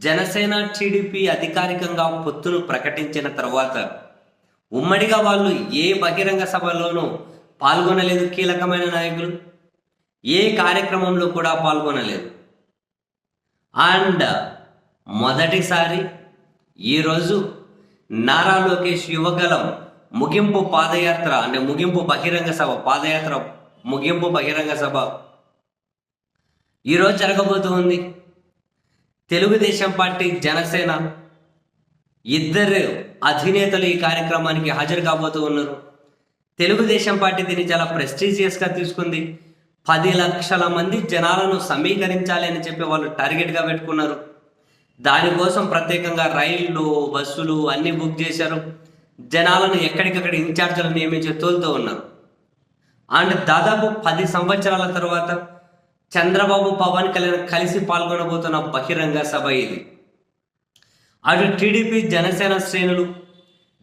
Janasena TDP అధికారికంగా పొత్తును ప్రకటించిన తర్వాత ఉమ్మడిగా వాళ్ళు ఏ బహిరంగ సభలోనూ పాల్గొనలేదు కీలకమైన నాయకులు ఏ కార్యక్రమంలో కూడా పాల్గొనలేదు. అండ్ మొదటిసారి ఈరోజు నారా లోకేష్ యువగలం ముగింపు పాదయాత్ర అంటే ముగింపు బహిరంగ సభ పాదయాత్ర ముగింపు బహిరంగ సభ ఈరోజు జరగబోతుంది తెలుగుదేశం పార్టీ జనసేన ఇద్దరు అధినేతలు ఈ కార్యక్రమానికి హాజరు కాబోతూ ఉన్నారు. తెలుగుదేశం పార్టీ దీన్ని చాలా ప్రెస్టీజియస్గా తీసుకుంది. పది లక్షల మంది జనాలను సమీకరించాలి అని చెప్పి వాళ్ళు టార్గెట్గా పెట్టుకున్నారు. దానికోసం ప్రత్యేకంగా రైళ్ళు బస్సులు అన్నీ బుక్ చేశారు. జనాలను ఎక్కడికక్కడ ఇన్ఛార్జీలు నియమించే తోలుతూ ఉన్నారు. అండ్ దాదాపు పది సంవత్సరాల తర్వాత చంద్రబాబు పవన్ కళ్యాణ్ కలిసి పాల్గొనబోతున్న బహిరంగ సభ ఇది. అటు టీడీపీ జనసేన శ్రేణులు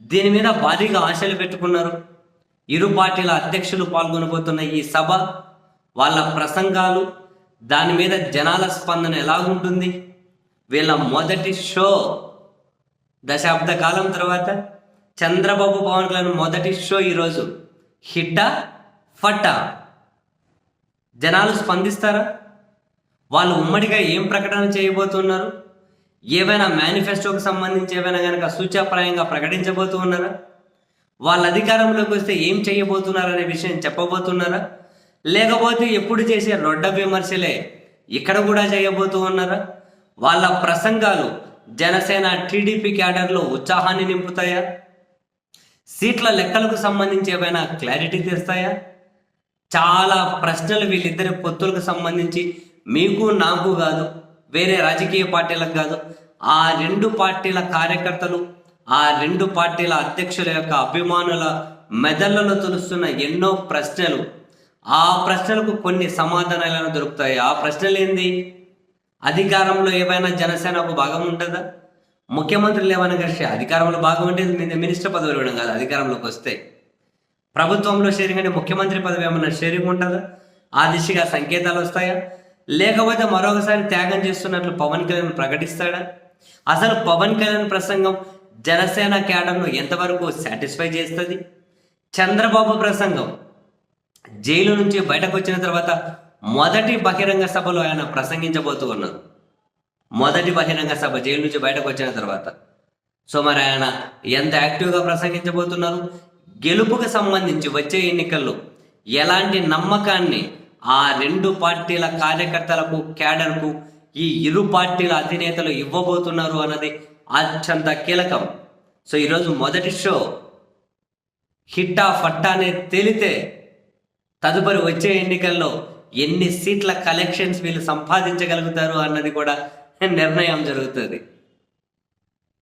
దీని మీద భారీగా ఆశలు పెట్టుకున్నారు. ఇరు పార్టీల అధ్యక్షులు పాల్గొనబోతున్న ఈ సభ వాళ్ళ ప్రసంగాలు దాని మీద జనాల స్పందన ఎలా ఉంటుంది? వీళ్ళ మొదటి షో దశాబ్ద కాలం తర్వాత చంద్రబాబు పవన్ కళ్యాణ్ మొదటి షో ఈరోజు హిట్టా ఫట్టా? జనాలు స్పందిస్తారా? వాళ్ళు ఉమ్మడిగా ఏం ప్రకటన చేయబోతున్నారు? ఏవైనా మేనిఫెస్టోకి సంబంధించి ఏవైనా కనుక సూచాప్రాయంగా ప్రకటించబోతూ ఉన్నారా? వాళ్ళ అధికారంలోకి వస్తే ఏం చేయబోతున్నారు అనే విషయం చెప్పబోతున్నారా? లేకపోతే ఎప్పుడు చేసే రొడ్డ విమర్శలే ఇక్కడ కూడా చేయబోతూ ఉన్నారా? వాళ్ళ ప్రసంగాలు జనసేన టీడీపీ క్యాడర్లో ఉత్సాహాన్ని నింపుతాయా? సీట్ల లెక్కలకు సంబంధించి ఏమైనా క్లారిటీ తెస్తాయా? చాలా ప్రశ్నలు వీళ్ళిద్దరి పొత్తులకు సంబంధించి మీకు నాకు కాదు వేరే రాజకీయ పార్టీలకు కాదు ఆ రెండు పార్టీల కార్యకర్తలు ఆ రెండు పార్టీల అధ్యక్షుల యొక్క అభిమానుల మెదళ్ళలో తెలుస్తున్న ఎన్నో ప్రశ్నలు. ఆ ప్రశ్నలకు కొన్ని సమాధానాలను దొరుకుతాయి. ఆ ప్రశ్నలు ఏంది? అధికారంలో ఏమైనా జనసేనకు భాగం ఉంటుందా? ముఖ్యమంత్రులు ఏమైనా కలిసి అధికారంలో భాగం అంటే మినిస్టర్ పదవి ఇవ్వడం కాదు అధికారంలోకి వస్తే. ప్రభుత్వంలో షేరింగ్ అంటే ముఖ్యమంత్రి పదవి ఏమన్నా షేరింగ్ ఉంటుందా ఆ దిశగా సంకేతాలు వస్తాయా? లేకపోతే మరొకసారి త్యాగం చేస్తున్నట్లు పవన్ కళ్యాణ్ ప్రకటిస్తాడా? అసలు పవన్ కళ్యాణ్ ప్రసంగం జనసేన క్యాడర్ను ఎంతవరకు సాటిస్ఫై చేస్తుంది? చంద్రబాబు ప్రసంగం జైలు నుంచి బయటకు వచ్చిన తర్వాత మొదటి బహిరంగ సభలో ఆయన ప్రసంగించబోతూ ఉన్నారు. మొదటి బహిరంగ సభ జైలు నుంచి బయటకు వచ్చిన తర్వాత. సో మరి ఆయన ఎంత యాక్టివ్గా ప్రసంగించబోతున్నారు? గెలుపుకు సంబంధించి వచ్చే ఎన్నికల్లో ఎలాంటి నమ్మకాన్ని ఆ రెండు పార్టీల కార్యకర్తలకు క్యాడర్కు ఈ ఇరు పార్టీల అధినేతలు ఇవ్వబోతున్నారు అన్నది అత్యంత కీలకం. సో ఈరోజు మొదటి షో హిట్టా ఫట్టా అనేది తేలితే తదుపరి వచ్చే ఎన్నికల్లో ఎన్ని సీట్ల కలెక్షన్స్ వీళ్ళు సంపాదించగలుగుతారు అన్నది కూడా నిర్ణయం జరుగుతుంది.